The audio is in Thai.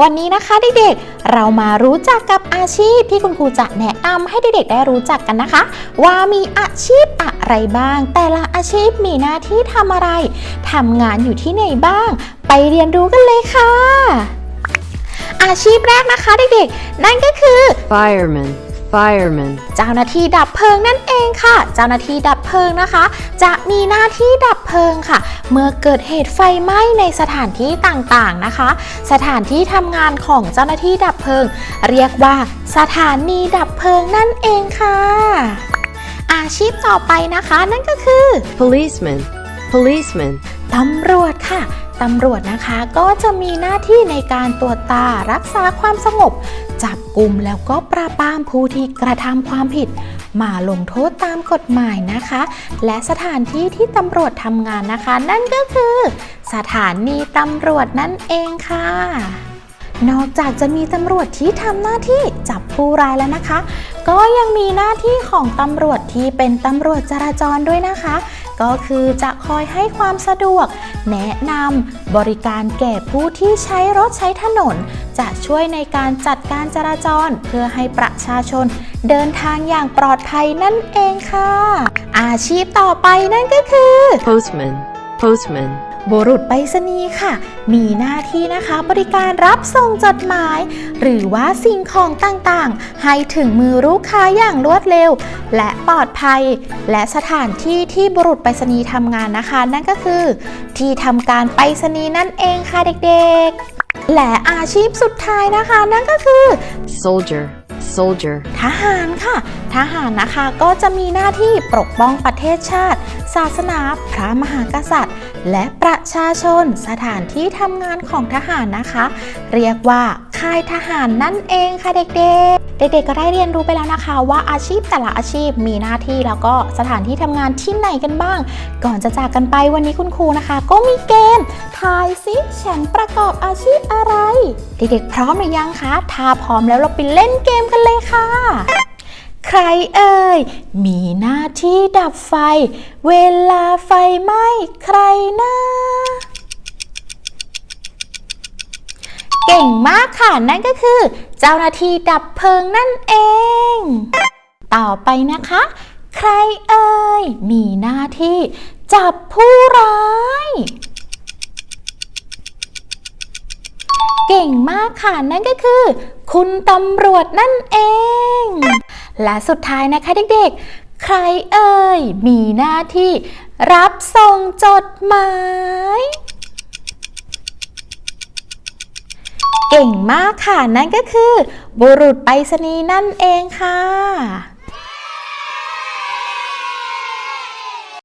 วันนี้นะคะเด็กๆ เรามารู้จักกับอาชีพที่คุณครูจะแนะนำให้เด็กๆได้รู้จักกันนะคะ ว่ามีอาชีพอะไรบ้าง แต่ละอาชีพมีหน้าที่ทำอะไรทำงานอยู่ที่ไหนบ้าง ไปเรียนรู้กันเลยค่ะ อาชีพแรกนะคะเด็กๆ นั่นก็คือ fireman, fireman, เจ้าหน้าที่ดับเพลิงนั่นเองค่ะ เจ้าหน้าที่ดับเพลิงนะคะ จะมีหน้าที่ดับเพลิงค่ะ เมื่อเกิดเหตุไฟไหม้ในสถานที่ต่างๆนะคะ สถานที่ทำงานของเจ้าหน้าที่ดับเพลิง เรียกว่าสถานีดับเพลิงนั่นเองค่ะ อาชีพต่อไปนะคะนั่นก็คือ policeman, policeman, ตำรวจค่ะ ตำรวจนะคะ ก็จะมีหน้าที่ในการตรวจตารักษาความสงบ จับกลุ่มแล้วก็ปราบปรามผู้ที่กระทำความผิด มาลงโทษตามกฎหมายนะคะ และสถานที่ที่ตำรวจทำงานนะคะ นั่นก็คือ สถานีตำรวจนั่นเองค่ะนอกจากจะมีตำรวจที่ทำหน้าที่จับผู้ร้ายแล้วนะคะ ก็ยังมีหน้าที่ของตำรวจที่เป็นตำรวจจราจรด้วยนะคะ ก็คือจะคอยให้ความสะดวก แนะนำบริการแก่ผู้ที่ใช้รถใช้ถนน จะช่วยในการจัดการจราจร เพื่อให้ประชาชน เดินทางอย่างปลอดภัยนั่นเองค่ะ อาชีพต่อไปนั่นก็คือ postman, postman, บุรุษไปรษณีย์ค่ะ มีหน้าที่นะคะบริการรับส่งจดหมาย หรือว่าสิ่งของต่างๆ ให้ถึงมือลูกค้าอย่างรวดเร็ว และปลอดภัย และสถานที่ที่บุรุษไปรษณีย์ทำงานนะคะ นั่นก็คือ ที่ทำการไปรษณีย์นั่นเองค่ะเด็กๆ และอาชีพสุดท้ายนะคะ นั่นก็คือ soldier, soldier, ทหารค่ะ ทหารนะคะก็จะมีหน้าที่ปกป้องประเทศชาติ ศาสนาพระมหากษัตริย์ และประชาชนสถานที่ทำงานของทหารนะคะ เรียกว่าค่ายทหารนั่นเองค่ะเด็กๆ เด็กๆก็ได้เรียนรู้ไปแล้วนะคะว่าอาชีพแต่ละอาชีพมีหน้าที่แล้วก็สถานที่ทำงานที่ไหนกันบ้าง ก่อนจะจากกันไปวันนี้คุณครูนะคะ ก็มีเกมทายซิฉันประกอบอาชีพอะไร เด็กๆพร้อมหรือยังคะถ้าพร้อมแล้วเราไปเล่นเกมกันเลยค่ะ ใครเอ่ยมีหน้าที่ดับไฟ เวลาไฟไหม้ใครนะ เก่งมากค่ะ นั่นก็คือ เจ้าหน้าที่ดับเพลิงนั่นเอง ต่อไปนะคะ ใครเอ่ย มีหน้าที่ จับผู้ร้าย เก่งมากค่ะ นั่นก็คือ คุณตำรวจนั่นเอง และสุดท้ายนะคะเด็กๆ ใครเอ่ย มีหน้าที่ รับส่งจดหมาย เก่งมากค่ะ นั่นก็คือ บุรุษไปรษณีย์นั่นเองค่ะ